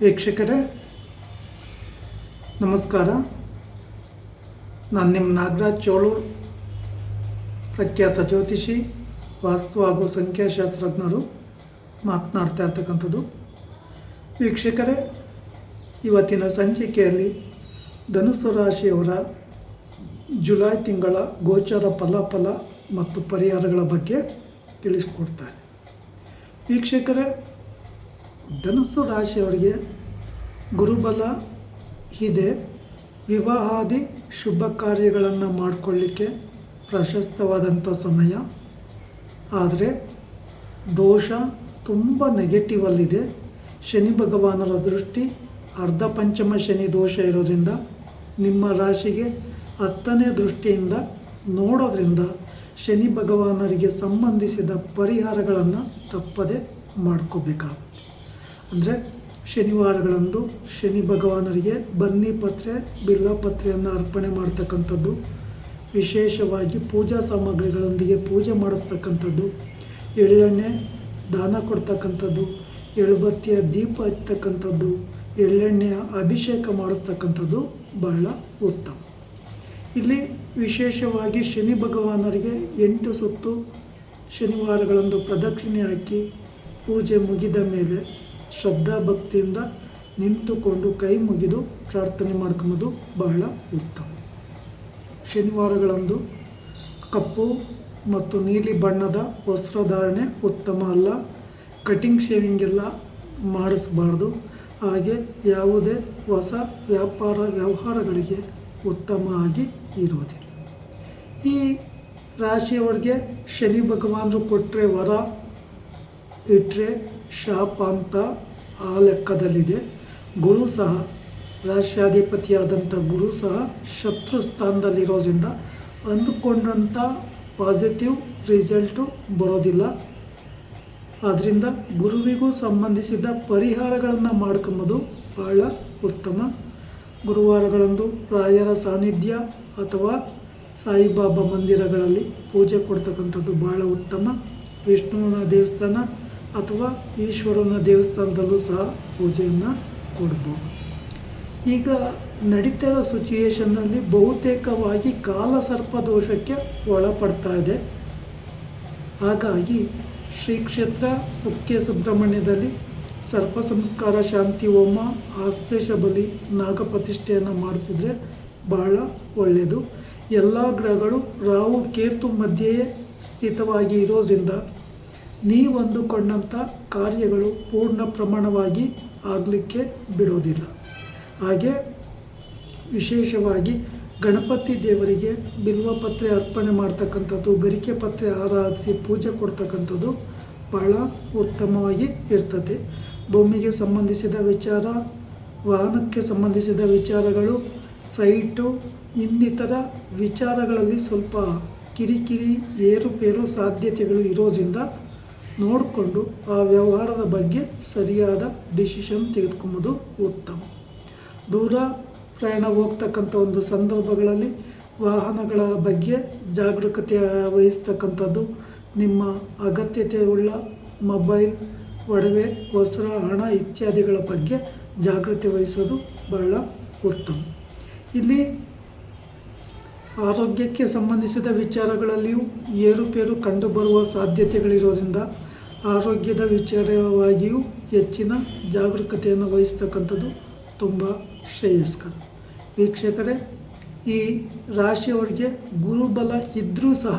ವೀಕ್ಷಕರೇ, ನಮಸ್ಕಾರ. ನಾನು ನಿಮ್ಮ ನಾಗರಾಜ್ ಚೋಳೂರ್, ಪ್ರಖ್ಯಾತ ಜ್ಯೋತಿಷಿ, ವಾಸ್ತು ಹಾಗೂ ಸಂಖ್ಯಾಶಾಸ್ತ್ರಜ್ಞರು ಮಾತನಾಡ್ತಾ ಇರ್ತಕ್ಕಂಥದ್ದು. ವೀಕ್ಷಕರೇ, ಇವತ್ತಿನ ಸಂಚಿಕೆಯಲ್ಲಿ ಧನುಸು ರಾಶಿಯವರ ಜುಲೈ ತಿಂಗಳ ಗೋಚರ ಫಲಾಫಲ ಮತ್ತು ಪರಿಹಾರಗಳ ಬಗ್ಗೆ ತಿಳಿಸ್ಕೊಡ್ತಾರೆ ವೀಕ್ಷಕರೇ ಧನುಸ್ಸು ರಾಶಿಯವರಿಗೆ ಗುರುಬಲ ಇದೆ. ವಿವಾಹಾದಿ ಶುಭ ಕಾರ್ಯಗಳನ್ನು ಮಾಡಿಕೊಳ್ಳಿಕ್ಕೆ ಪ್ರಶಸ್ತವಾದಂಥ ಸಮಯ. ಆದರೆ ದೋಷ ತುಂಬ ನೆಗೆಟಿವಲ್ಲಿದೆ ಶನಿ ಭಗವಾನರ ದೃಷ್ಟಿ ಅರ್ಧ ಪಂಚಮ ಶನಿ ದೋಷ ಇರೋದ್ರಿಂದ ನಿಮ್ಮ ರಾಶಿಗೆ ಹತ್ತನೇ ದೃಷ್ಟಿಯಿಂದ ನೋಡೋದ್ರಿಂದ ಶನಿ ಭಗವಾನರಿಗೆ ಸಂಬಂಧಿಸಿದ ಪರಿಹಾರಗಳನ್ನು ತಪ್ಪದೆ ಮಾಡ್ಕೋಬೇಕಾಗುತ್ತೆ. ಅಂದರೆ ಶನಿವಾರಗಳಂದು ಶನಿ ಭಗವಾನರಿಗೆ ಬನ್ನಿ ಪತ್ರೆ ಬಿಲ್ಲ ಪತ್ರೆಯನ್ನು ಅರ್ಪಣೆ ಮಾಡ್ತಕ್ಕಂಥದ್ದು. ವಿಶೇಷವಾಗಿ ಪೂಜಾ ಸಾಮಗ್ರಿಗಳೊಂದಿಗೆ ಪೂಜೆ ಮಾಡಿಸ್ತಕ್ಕಂಥದ್ದು. ಎಳ್ಳೆಣ್ಣೆ ದಾನ ಕೊಡ್ತಕ್ಕಂಥದ್ದು. ಎಳುಬತ್ತಿಯ ದೀಪ ಹಚ್ಚತಕ್ಕಂಥದ್ದು. ಎಳ್ಳೆಣ್ಣೆಯ ಅಭಿಷೇಕ ಮಾಡಿಸ್ತಕ್ಕಂಥದ್ದು ಬಹಳ ಉತ್ತಮ. ಇಲ್ಲಿ ವಿಶೇಷವಾಗಿ ಶನಿ ಭಗವಾನರಿಗೆ ಎಂಟು ಸುತ್ತು ಶನಿವಾರಗಳಂದು ಪ್ರದಕ್ಷಿಣೆ ಹಾಕಿ ಪೂಜೆ ಮುಗಿದ ಮೇಲೆ ಶ್ರದ್ಧಾ ಭಕ್ತಿಯಿಂದ ನಿಂತುಕೊಂಡು ಕೈ ಮುಗಿದು ಪ್ರಾರ್ಥನೆ ಮಾಡ್ಕೊಳ್ಳೋದು ಬಹಳ ಉತ್ತಮ. ಶನಿವಾರಗಳಂದು ಕಪ್ಪು ಮತ್ತು ನೀಲಿ ಬಣ್ಣದ ವಸ್ತ್ರಧಾರಣೆ ಉತ್ತಮ ಅಲ್ಲ. ಕಟಿಂಗ್ ಶೇವಿಂಗ್ ಎಲ್ಲ ಮಾಡಿಸಬಾರ್ದು. ಹಾಗೆ ಯಾವುದೇ ಹೊಸ ವ್ಯಾಪಾರ ವ್ಯವಹಾರಗಳಿಗೆ ಉತ್ತಮ ಆಗಿ ಇರೋದಿಲ್ಲ ಈ ರಾಶಿಯವರಿಗೆ ಶನಿ ಭಗವಾನರು ಕೊಟ್ಟರೆ ವರ ಇಟ್ಟರೆ ಶಾಪ ಅಂತ ಆ ಲೆಕ್ಕದಲ್ಲಿದೆ. ಗುರು ಸಹ ರಾಷ್ಟ್ರಾಧಿಪತಿಯಾದಂಥ ಗುರು ಸಹ ಶತ್ರು ಸ್ಥಾನದಲ್ಲಿರೋದ್ರಿಂದ ಅಂದುಕೊಂಡಂಥ ಪಾಸಿಟಿವ್ ರಿಸಲ್ಟು ಬರೋದಿಲ್ಲ. ಆದ್ದರಿಂದ ಗುರುವಿಗೂ ಸಂಬಂಧಿಸಿದ ಪರಿಹಾರಗಳನ್ನು ಮಾಡ್ಕೊಂಬೋದು ಬಹಳ ಉತ್ತಮ. ಗುರುವಾರಗಳಂದು ರಾಯರ ಸಾನ್ನಿಧ್ಯ ಅಥವಾ ಸಾಯಿಬಾಬಾ ಮಂದಿರಗಳಲ್ಲಿ ಪೂಜೆ ಕೊಡ್ತಕ್ಕಂಥದ್ದು ಬಹಳ ಉತ್ತಮ. ವಿಷ್ಣುವಿನ ದೇವಸ್ಥಾನ ಅಥವಾ ಈಶ್ವರನ ದೇವಸ್ಥಾನದಲ್ಲೂ ಸಹ ಪೂಜೆಯನ್ನು ಕೊಡ್ಬೋದು. ಈಗ ನಡೀತಾ ಸಿಚುಯೇಷನ್ನಲ್ಲಿ ಬಹುತೇಕವಾಗಿ ಕಾಲಸರ್ಪ ದೋಷಕ್ಕೆ ಒಳಪಡ್ತಾ ಇದೆ. ಹಾಗಾಗಿ ಶ್ರೀ ಕ್ಷೇತ್ರ ಮುಖ್ಯ ಸುಬ್ರಹ್ಮಣ್ಯದಲ್ಲಿ ಸರ್ಪ ಸಂಸ್ಕಾರ, ಶಾಂತಿ, ಹೋಮ ಆಸ್ತೇಶ ಬಲಿ ನಾಗಪ್ರತಿಷ್ಠೆಯನ್ನು ಮಾಡಿಸಿದ್ರೆ ಬಹಳ ಒಳ್ಳೆಯದು ಎಲ್ಲ ಗ್ರಹಗಳು ರಾಹು, ಕೇತು ಮಧ್ಯೆಯೇ ಸ್ಥಿತವಾಗಿ ಇರೋದ್ರಿಂದ ನೀವು ಅಂದುಕೊಂಡಂಥ ಕಾರ್ಯಗಳು ಪೂರ್ಣ ಪ್ರಮಾಣವಾಗಿ ಆಗಲಿಕ್ಕೆ ಬಿಡೋದಿಲ್ಲ. ಹಾಗೆ ವಿಶೇಷವಾಗಿ ಗಣಪತಿ ದೇವರಿಗೆ ಬಿಲ್ವಪತ್ರೆ ಅರ್ಪಣೆ ಮಾಡ್ತಕ್ಕಂಥದ್ದು, ಗರಿಕೆ ಪತ್ರೆ ಆರಾಧಿಸಿ ಪೂಜೆ ಕೊಡ್ತಕ್ಕಂಥದ್ದು ಬಹಳ ಉತ್ತಮವಾಗಿ ಇರ್ತದೆ. ಭೂಮಿಗೆ ಸಂಬಂಧಿಸಿದ ವಿಚಾರ, ವಾಹನಕ್ಕೆ ಸಂಬಂಧಿಸಿದ ವಿಚಾರಗಳು, ಸೈಟು, ಇನ್ನಿತರ ವಿಚಾರಗಳಲ್ಲಿ ಸ್ವಲ್ಪ ಕಿರಿಕಿರಿ, ಏರುಪೇರು ಸಾಧ್ಯತೆಗಳು ಇರೋದ್ರಿಂದ ನೋಡಿಕೊಂಡು ಆ ವ್ಯವಹಾರದ ಬಗ್ಗೆ ಸರಿಯಾದ ಡಿಸಿಷನ್ ತೆಗೆದುಕೊಂಬೋದು ಉತ್ತಮ. ದೂರ ಪ್ರಯಾಣ ಹೋಗ್ತಕ್ಕಂಥ ಒಂದು ಸಂದರ್ಭಗಳಲ್ಲಿ ವಾಹನಗಳ ಬಗ್ಗೆ ಜಾಗರೂಕತೆ ವಹಿಸ್ತಕ್ಕಂಥದ್ದು ನಿಮ್ಮ ಅಗತ್ಯತೆ ಉಳ್ಳ ಮೊಬೈಲ್, ಒಡವೆ, ವಸ್ತ್ರ, ಹಣ ಇತ್ಯಾದಿಗಳ ಬಗ್ಗೆ ಜಾಗೃತಿ ವಹಿಸೋದು ಬಹಳ ಉತ್ತಮ. ಇಲ್ಲಿ ಆರೋಗ್ಯಕ್ಕೆ ಸಂಬಂಧಿಸಿದ ವಿಚಾರಗಳಲ್ಲಿಯೂ ಏರುಪೇರು ಕಂಡುಬರುವ ಸಾಧ್ಯತೆಗಳಿರೋದ್ರಿಂದ ಆರೋಗ್ಯದ ವಿಚಾರವಾಗಿಯೂ ಹೆಚ್ಚಿನ ಜಾಗರೂಕತೆಯನ್ನು ವಹಿಸ್ತಕ್ಕಂಥದ್ದು ತುಂಬ ಶ್ರೇಯಸ್ಕರ ವೀಕ್ಷಕರೇ, ಈ ರಾಶಿಯವರಿಗೆ ಗುರುಬಲ ಇದ್ದರೂ ಸಹ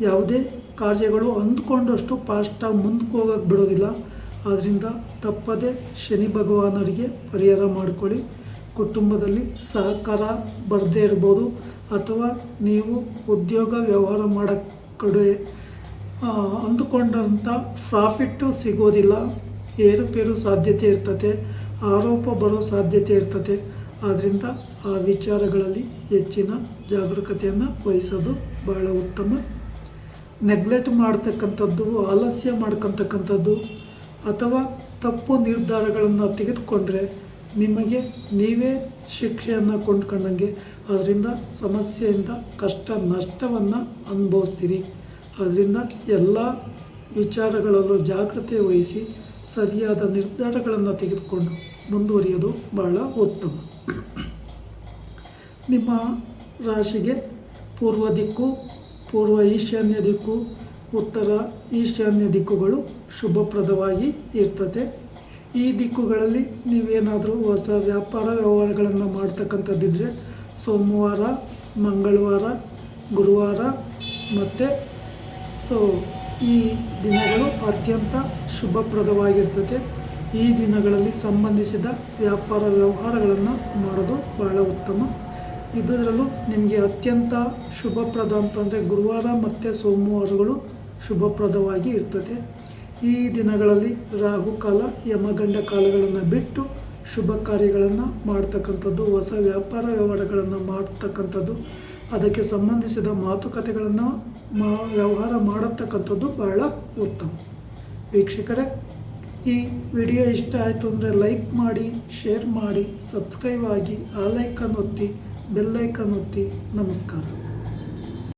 ಯಾವುದೇ ಕಾರ್ಯಗಳು ಅಂದ್ಕೊಂಡಷ್ಟು ಫಾಸ್ಟಾಗಿ ಮುಂದಕ್ಕೆ ಹೋಗೋಕ್ಕೆ ಬಿಡೋದಿಲ್ಲ. ಆದ್ದರಿಂದ ತಪ್ಪದೆ ಶನಿ ಭಗವಾನರಿಗೆ ಪರಿಹಾರ ಮಾಡಿಕೊಳ್ಳಿ. ಕುಟುಂಬದಲ್ಲಿ ಸಹಕಾರ ಬರದೇ ಇರ್ಬೋದು. ಅಥವಾ ನೀವು ಉದ್ಯೋಗ ವ್ಯವಹಾರ ಮಾಡೋ ಕಡೆ ಅಂದುಕೊಂಡಂಥ ಪ್ರಾಫಿಟ್ಟು ಸಿಗೋದಿಲ್ಲ. ಏರುಪೇರು ಸಾಧ್ಯತೆ ಇರ್ತದೆ, ಆರೋಪ ಬರೋ ಸಾಧ್ಯತೆ ಇರ್ತದೆ. ಆದ್ದರಿಂದ ಆ ವಿಚಾರಗಳಲ್ಲಿ ಹೆಚ್ಚಿನ ಜಾಗರೂಕತೆಯನ್ನು ವಹಿಸೋದು ಬಹಳ ಉತ್ತಮ. ನೆಗ್ಲೆಕ್ಟ್ ಮಾಡ್ತಕ್ಕಂಥದ್ದು, ಆಲಸ್ಯ ಮಾಡ್ಕೊತಕ್ಕಂಥದ್ದು, ಅಥವಾ ತಪ್ಪು ನಿರ್ಧಾರಗಳನ್ನು ತೆಗೆದುಕೊಂಡ್ರೆ ನಿಮಗೆ ನೀವೇ ಶಿಕ್ಷೆಯನ್ನು ಕೊಂಡ್ಕೊಂಡಂಗೆ ಅದರಿಂದ ಸಮಸ್ಯೆಯಿಂದ ಕಷ್ಟ ನಷ್ಟವನ್ನು ಅನುಭವಿಸ್ತೀರಿ. ಅದರಿಂದ ಎಲ್ಲ ವಿಚಾರಗಳಲ್ಲೂ ಜಾಗ್ರತೆ ವಹಿಸಿ ಸರಿಯಾದ ನಿರ್ಧಾರಗಳನ್ನು ತೆಗೆದುಕೊಂಡು ಮುಂದುವರಿಯೋದು ಬಹಳ ಉತ್ತಮ. ನಿಮ್ಮ ರಾಶಿಗೆ ಪೂರ್ವ ದಿಕ್ಕು, ಪೂರ್ವ ಈಶಾನ್ಯ ದಿಕ್ಕು, ಉತ್ತರ ಈಶಾನ್ಯ ದಿಕ್ಕುಗಳು ಶುಭಪ್ರದವಾಗಿ ಇರ್ತದೆ. ಈ ದಿಕ್ಕುಗಳಲ್ಲಿ ನೀವೇನಾದರೂ ಹೊಸ ವ್ಯಾಪಾರ ವ್ಯವಹಾರಗಳನ್ನು ಮಾಡ್ತಕ್ಕಂಥದ್ದಿದ್ರೆ ಸೋಮವಾರ, ಮಂಗಳವಾರ, ಗುರುವಾರ ಮತ್ತು ಸೊ ಈ ದಿನಗಳು ಅತ್ಯಂತ ಶುಭಪ್ರದವಾಗಿರ್ತದೆ. ಈ ದಿನಗಳಲ್ಲಿ ಸಂಬಂಧಿಸಿದ ವ್ಯಾಪಾರ ವ್ಯವಹಾರಗಳನ್ನು ಮಾಡೋದು ಬಹಳ ಉತ್ತಮ. ಇದರಲ್ಲೂ ನಿಮಗೆ ಅತ್ಯಂತ ಶುಭಪ್ರದ ಅಂತಂದರೆ ಗುರುವಾರ ಮತ್ತು ಸೋಮವಾರಗಳು ಶುಭಪ್ರದವಾಗಿ ಇರ್ತದೆ. ಈ ದಿನಗಳಲ್ಲಿ ರಾಹುಕಾಲ, ಯಮಗಂಡ ಕಾಲಗಳನ್ನು ಬಿಟ್ಟು ಶುಭ ಕಾರ್ಯಗಳನ್ನು ಮಾಡ್ತಕ್ಕಂಥದ್ದು, ಹೊಸ ವ್ಯಾಪಾರ ವ್ಯವಹಾರಗಳನ್ನು ಮಾಡ್ತಕ್ಕಂಥದ್ದು. ಅದಕ್ಕೆ ಸಂಬಂಧಿಸಿದ ಮಾತುಕತೆಗಳನ್ನು ಮಾ ವ್ಯವಹಾರ ಮಾಡತಕ್ಕಂಥದ್ದು ಬಹಳ ಉತ್ತಮ. ವೀಕ್ಷಕರೇ, ಈ ವಿಡಿಯೋ ಇಷ್ಟ ಆಯಿತು ಅಂದರೆ ಲೈಕ್ ಮಾಡಿ, ಶೇರ್ ಮಾಡಿ, ಸಬ್ಸ್ಕ್ರೈಬ್ ಆಗಿ, ಆ ಒತ್ತಿ ಬೆಲ್ಲೈಕನ್ ಒತ್ತಿ, ನಮಸ್ಕಾರ.